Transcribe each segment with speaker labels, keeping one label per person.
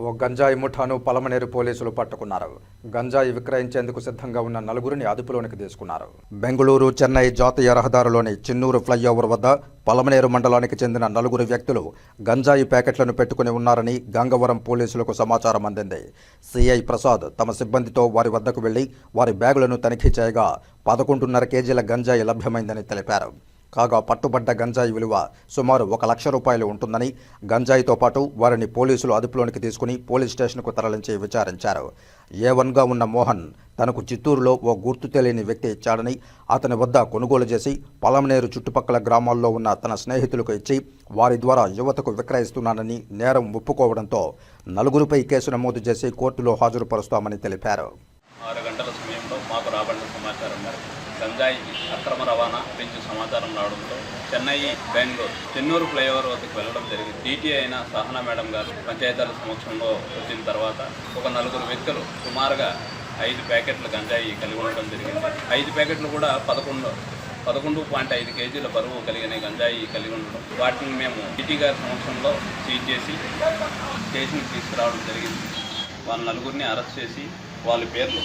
Speaker 1: ఓ గంజాయి ముఠాను పలమనేరు పోలీసులు పట్టుకున్నారు. గంజాయి విక్రయించేందుకు సిద్ధంగా ఉన్న నలుగురిని అదుపులోనికి తీసుకున్నారు. బెంగళూరు చెన్నై జాతీయ రహదారిలోని చిన్నూరు ఫ్లైఓవర్ వద్ద పలమనేరు మండలానికి చెందిన నలుగురు వ్యక్తులు గంజాయి ప్యాకెట్లను పెట్టుకుని ఉన్నారని గంగవరం పోలీసులకు సమాచారం అందింది. సిఐ ప్రసాద్ తమ సిబ్బందితో వారి వద్దకు వెళ్ళి వారి బ్యాగులను తనిఖీ చేయగా పదకొండున్నర కేజీల గంజాయి లభ్యమైందని తెలిపారు. కాగా పట్టుబడ్డ గంజాయి విలువ సుమారు ఒక లక్ష రూపాయలు ఉంటుందని గంజాయితో పాటు వారిని పోలీసులు అదుపులోనికి తీసుకుని పోలీస్ స్టేషన్కు తరలించి విచారించారు. ఏ వన్గా ఉన్న మోహన్ తనకు చిత్తూరులో ఓ గుర్తు తెలియని వ్యక్తి ఇచ్చాడని అతని వద్ద కొనుగోలు చేసి పలమనేరు చుట్టుపక్కల గ్రామాల్లో ఉన్న తన స్నేహితులకు ఇచ్చి వారి ద్వారా యువతకు విక్రయిస్తున్నానని నేరం ఒప్పుకోవడంతో నలుగురిపై కేసు నమోదు చేసి కోర్టులో హాజరుపరుస్తామని తెలిపారు.
Speaker 2: ఆరు గంటల సమయంలో మాకు రాబడిన సమాచారం మేరకు గంజాయి అక్రమ రవాణా గురించి సమాచారం రావడంతో చెన్నై బెంగళూరు చెన్నూరు ఫ్లైఓవర్ వద్దకు వెళ్ళడం జరిగింది. డీటీ అయిన సహనా మేడం గారు పంచాయతీల సమక్షంలో వచ్చిన తర్వాత ఒక నలుగురు వ్యక్తులు సుమారుగా ఐదు ప్యాకెట్ల గంజాయి కలిగి ఉండడం జరిగింది. ఐదు ప్యాకెట్లు కూడా పదకొండు పదకొండు పాయింట్ ఐదు కేజీల బరువు కలిగిన గంజాయి కలిగి ఉండడం. వాటిని మేము డీటీ గారి సమక్షంలో సీజ్ చేసి స్టేషన్కి తీసుకురావడం జరిగింది. వాళ్ళ నలుగురిని అరెస్ట్ చేసి వాళ్ళ పేర్లు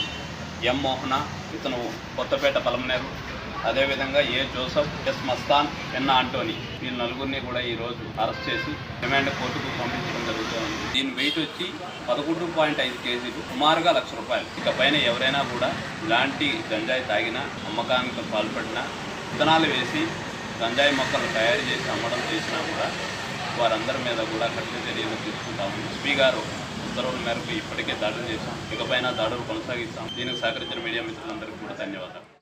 Speaker 2: ఎం మోహన ఇతను కొత్తపేట పలమనేరు. అదేవిధంగా ఏ జోసఫ్ ఎస్ మస్తాన్ ఎన్న ఆంటోనీ ఈ నలుగురిని కూడా ఈరోజు అరెస్ట్ చేసి డిమాండ్ కోర్టుకు పంపించడం జరుగుతుంది. దీని వెయిట్ వచ్చి పదకొండు పాయింట్ ఐదు కేజీలు సుమారుగా లక్ష రూపాయలు. ఇక పైన ఎవరైనా కూడా ఇలాంటి గంజాయి తాగినా అమ్మకానికి పాల్పడినా విత్తనాలు వేసి గంజాయి మొక్కలు తయారు చేసి అమ్మడం చేసినా కూడా వారందరి మీద కూడా కఠిన చర్యలు తీసుకుంటాము ఎస్పీ గారు ఉత్తర్వుల మేరకు ఇప్పటికే దాడులు చేశాం. ఇకపైన దాడులు కొనసాగిస్తాం. దీనికి సహకరించిన మీడియా మిత్రులందరికీ కూడా ధన్యవాదాలు.